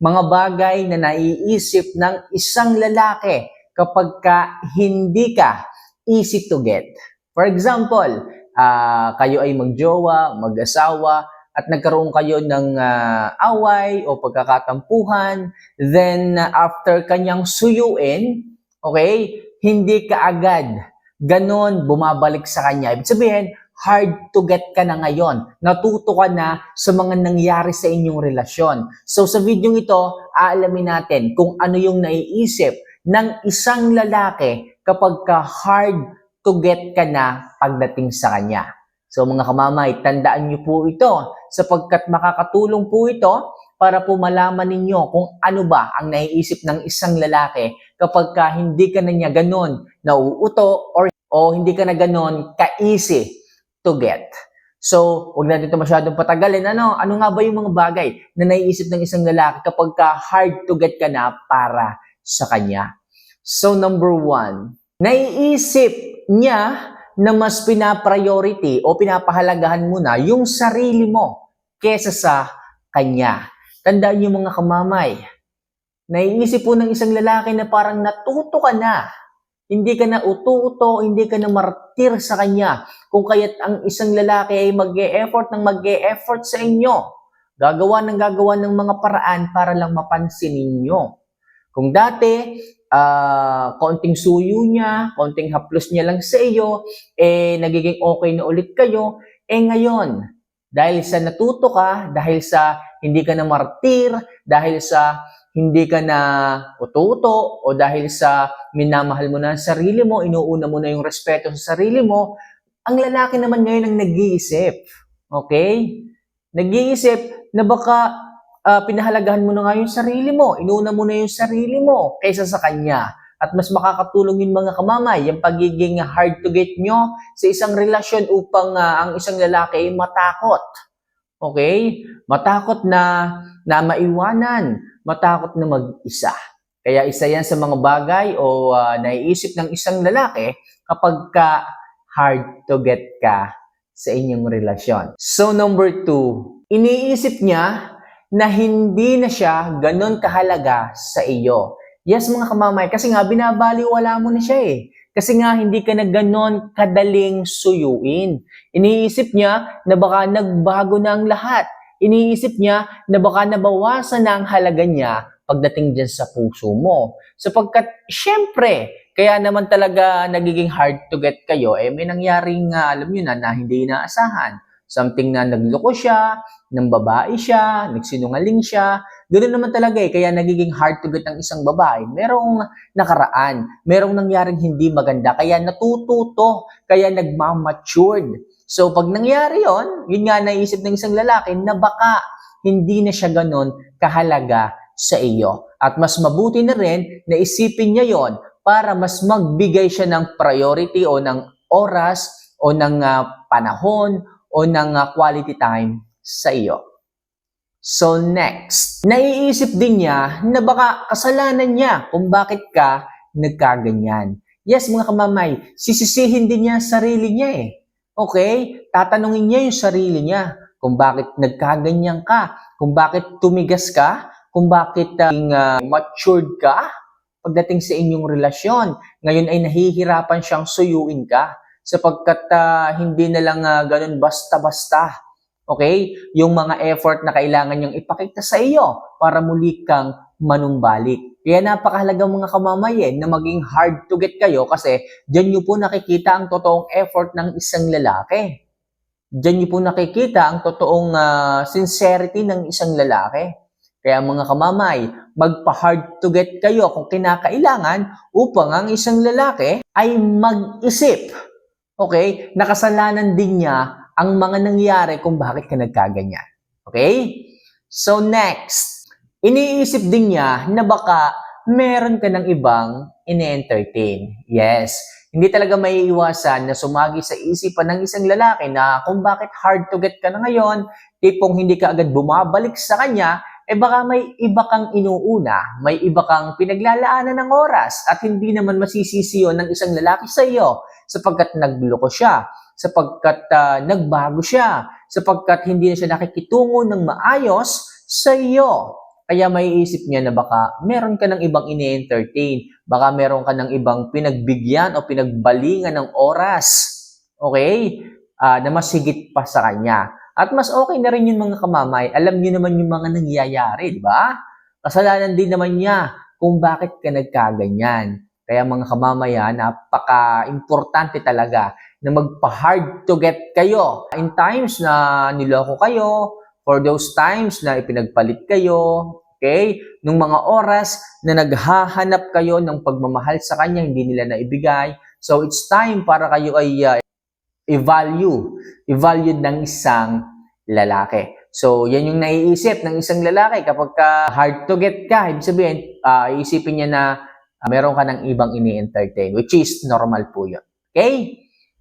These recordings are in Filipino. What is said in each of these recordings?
mga bagay na naiisip ng isang lalaki kapag ka hindi ka easy to get. For example, ah, kayo ay magjowa, mag-asawa, at nagkaroon kayo ng ah, away o pagkakatampuhan, then ah, after kanyang suyuin, okay, hindi ka agad ganon bumabalik sa kanya. Ibig sabihin, hard to get ka na ngayon. Natuto ka na sa mga nangyari sa inyong relasyon. So sa video ito, aalamin natin kung ano yung naiisip ng isang lalaki kapag ka hard to get ka na pagdating sa kanya. So mga kamamay, tandaan niyo po ito sapagkat makakatulong po ito para po malaman ninyo kung ano ba ang naiisip ng isang lalaki kapag ka hindi ka na niya ganon nauuto or o hindi ka na ganon ka-easy to get. So, huwag natin ito masyadong patagalin. Ano, ano nga ba yung mga bagay na naiisip ng isang lalaki kapag ka hard to get ka na para sa kanya? So, number one, naiisip niya na mas pinapriority o pinapahalagahan mo na yung sarili mo kesa sa kanya. Tandaan niyo mga kamamay, naiisip po ng isang lalaki na parang natuto ka na. Hindi ka na uto-uto, hindi ka na martir sa kanya. Kung kaya't ang isang lalaki ay mag effort ng mag effort sa inyo. Gagawa ng gagawa ng mga paraan para lang mapansin ninyo. Kung dati, ah, konting suyo niya, konting haplos niya lang sa iyo, eh, nagiging okay na ulit kayo, eh ngayon, dahil sa natuto ka, dahil sa hindi ka na martir, dahil sa hindi ka na ututo, o dahil sa minamahal mo na ang sarili mo, inuuna mo na yung respeto sa sarili mo, ang lalaki naman ngayon ang nag-iisip. Okay? Nag-iisip na baka ah, pinahalagahan mo na nga yung sarili mo, inuuna mo na yung sarili mo kaysa sa kanya. At mas makakatulong yun mga kamamay, yung pagiging hard to get nyo sa isang relasyon upang ah, ang isang lalaki ay matakot. Okay? Matakot na, na maiwanan, matakot na mag-isa. Kaya isa yan sa mga bagay o ah, naiisip ng isang lalaki kapag ka hard to get ka sa inyong relasyon. So number two, iniisip niya na hindi na siya ganon kahalaga sa iyo. Yes mga kamamay, kasi nga binabaliwala mo na siya eh. Kasi nga hindi ka na ganon kadaling suyuin. Iniisip niya na baka nagbago na ang lahat. Iniisip niya na baka nabawasan na ang halaga niya pagdating dyan sa puso mo. Sapagkat, syempre, kaya naman talaga nagiging hard to get kayo, eh may nangyaring, ah, alam nyo na, na hindi inaasahan. Something na nagloko siya, ng babae siya, nagsinungaling siya. Ganoon naman talaga eh, kaya nagiging hard to get ang isang babae. Merong nakaraan, merong nangyaring hindi maganda, kaya natututo, kaya nagmamatured. So pag nangyari yon, yun nga naisip ng isang lalaki na baka hindi na siya ganon kahalaga sa iyo. At mas mabuti na rin na isipin niya yon para mas magbigay siya ng priority o ng oras o ng ah, panahon o ng ah, quality time sa iyo. So next, naiisip din niya na baka kasalanan niya kung bakit ka nagkaganyan. Yes, mga kamamay, sisisihin din niya sarili niya eh. Okay? Tatanungin niya yung sarili niya kung bakit nagkaganyan ka, kung bakit tumigas ka, kung bakit uh, matured ka pagdating sa inyong relasyon. Ngayon ay nahihirapan siyang suyuin ka sapagkat ah, hindi na lang ah, ganun basta-basta. Okay? Yung mga effort na kailangan niyang ipakita sa iyo para muli kang manumbalik. Kaya napakahalaga mga kamamay eh, na maging hard to get kayo kasi dyan niyo po nakikita ang totoong effort ng isang lalaki. Diyan niyo po nakikita ang totoong ah, sincerity ng isang lalaki. Kaya mga kamamay, magpa-hard to get kayo kung kinakailangan upang ang isang lalaki ay mag-isip. Okay? Nakasalanan din niya ang mga nangyari kung bakit ka nagkaganyan. Okay? So next, iniisip din niya na baka meron ka ng ibang ine-entertain. Yes, hindi talaga may iwasan na sumagi sa isipan ng isang lalaki na kung bakit hard to get ka na ngayon, tipong hindi ka agad bumabalik sa kanya, eh baka may iba kang inuuna, may iba kang pinaglalaanan ng oras at hindi naman masisisi yun ng isang lalaki sa iyo sapagkat nagloko siya, sapagkat ah, nagbago siya, sapagkat hindi na siya nakikitungo ng maayos sa iyo. Kaya may isip niya na baka meron ka ng ibang ini-entertain. Baka meron ka ng ibang pinagbigyan o pinagbalingan ng oras. Okay? Ah, na mas higit pa sa kanya. At mas okay na rin yung mga kamamay. Alam niyo naman yung mga nangyayari, di ba? Kasalanan din naman niya kung bakit ka nagkaganyan. Kaya mga kamamaya, napaka-importante talaga na magpa-hard to get kayo. In times na niloko kayo, for those times na ipinagpalit kayo, okay? Nung mga oras na naghahanap kayo ng pagmamahal sa kanya, hindi nila naibigay. So it's time para kayo ay uh, i-value, i-value ng isang lalaki. So, yan yung naiisip ng isang lalaki kapag ka hard to get ka. Ibig sabihin, ah, iisipin niya na ah, meron ka ng ibang ini-entertain, which is normal po yun. Okay?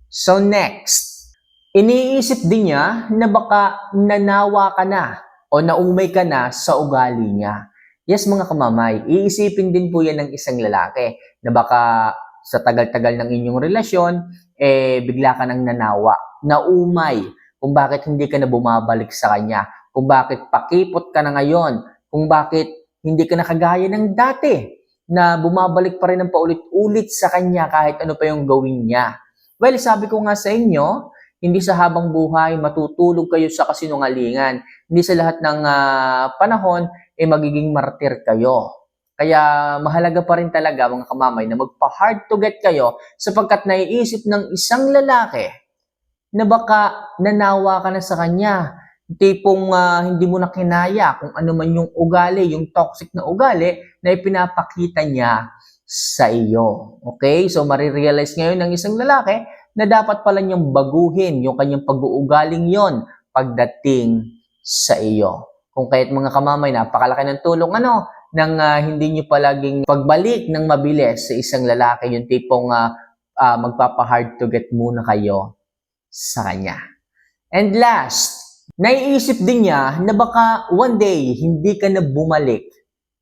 So, next. Iniisip din niya na baka nanawa ka na o naumay ka na sa ugali niya. Yes, mga kamamay, iisipin din po yan ng isang lalaki na baka sa tagal-tagal ng inyong relasyon, eh, bigla ka nang nanawa, naumay, kung bakit hindi ka na bumabalik sa kanya, kung bakit pakipot ka na ngayon, kung bakit hindi ka na kagaya ng dati, na bumabalik pa rin ng paulit-ulit sa kanya kahit ano pa yung gawin niya. Well, sabi ko nga sa inyo, hindi sa habang buhay matutulog kayo sa kasinungalingan. Hindi sa lahat ng ah, panahon eh magiging martir kayo. Kaya mahalaga pa rin talaga mga kamamay na magpa-hard to get kayo sapagkat naiisip ng isang lalaki na baka nanawa ka na sa kanya. Tipong ah, hindi mo na kinaya kung ano man yung ugali, yung toxic na ugali na ipinapakita niya sa iyo. Okay? So, marirealize ngayon ng isang lalaki na dapat pala niyang baguhin yung kanyang pag-uugaling yon pagdating sa iyo. Kung kaya't mga kamamay, napakalaki ng tulong ano, nang ah, hindi niyo palaging pagbalik ng mabilis sa isang lalaki, yung tipong ah, ah, magpapa-hard to get muna kayo sa kanya. And last, naiisip din niya na baka one day hindi ka na bumalik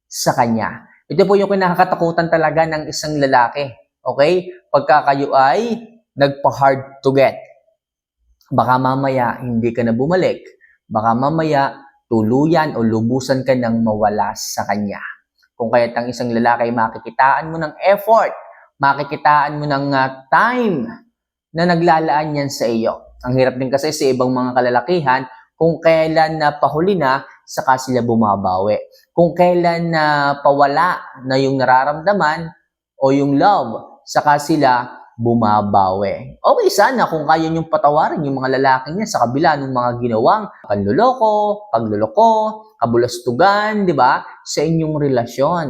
sa kanya. Ito po yung kinakatakutan talaga ng isang lalaki. Okay? Pagka kayo ay nagpa-hard to get. Baka mamaya hindi ka na bumalik. Baka mamaya tuluyan o lubusan ka ng mawala sa kanya. Kung kaya't ang isang lalaki makikitaan mo ng effort, makikitaan mo ng ah, time na naglalaan yan sa iyo. Ang hirap din kasi sa ibang mga kalalakihan kung kailan na pahuli na, saka sila bumabawi. Kung kailan na pawala na yung nararamdaman o yung love, saka sila bumabawi. Okay sana kung kaya niyong patawarin yung mga lalaki niya sa kabila ng mga ginawang panluloko, pagluloko, kabulastugan, di ba? Sa inyong relasyon.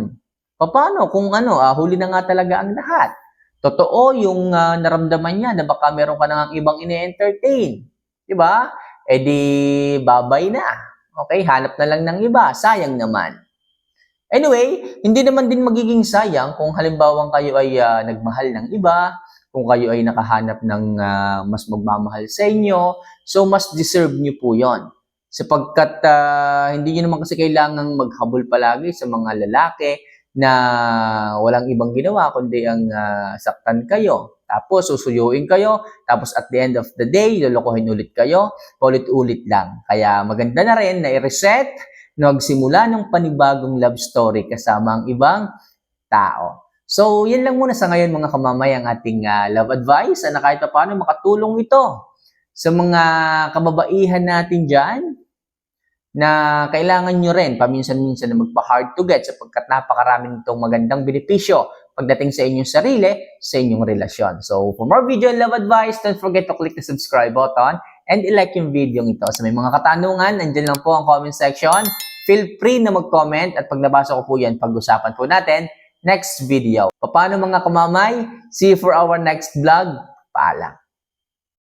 Paano kung ano, ah, huli na nga talaga ang lahat? Totoo yung ah, naramdaman niya na baka meron ka nang ibang ine-entertain. Di ba? E di, babay na. Okay, hanap na lang ng iba. Sayang naman. Anyway, hindi naman din magiging sayang kung halimbawang kayo ay ah, nagmahal ng iba, kung kayo ay nakahanap ng ah, mas magmamahal sa inyo, so mas deserve nyo po yon. Sapagkat ah, hindi nyo naman kasi kailangang maghabol palagi sa mga lalaki na walang ibang ginawa kundi ang ah, saktan kayo. Tapos susuyuin kayo, tapos at the end of the day, lolokohin ulit kayo, paulit-ulit lang. Kaya maganda na rin na i-reset, na magsimula ng panibagong love story kasama ang ibang tao. So, yan lang muna sa ngayon mga kamamay ang ating ah, love advice na kahit pa paano makatulong ito sa mga kababaihan natin dyan na kailangan nyo rin paminsan-minsan na magpa-hard to get sapagkat napakarami nitong magandang benepisyo pagdating sa inyong sarili, sa inyong relasyon. So, for more video and love advice, don't forget to click the subscribe button and i-like yung video ito. Sa may mga katanungan, nandyan lang po ang comment section. Feel free na mag-comment at pag nabasa ko po yan, pag-usapan po natin next video. Paano mga kamamay? See you for our next vlog. Paalam.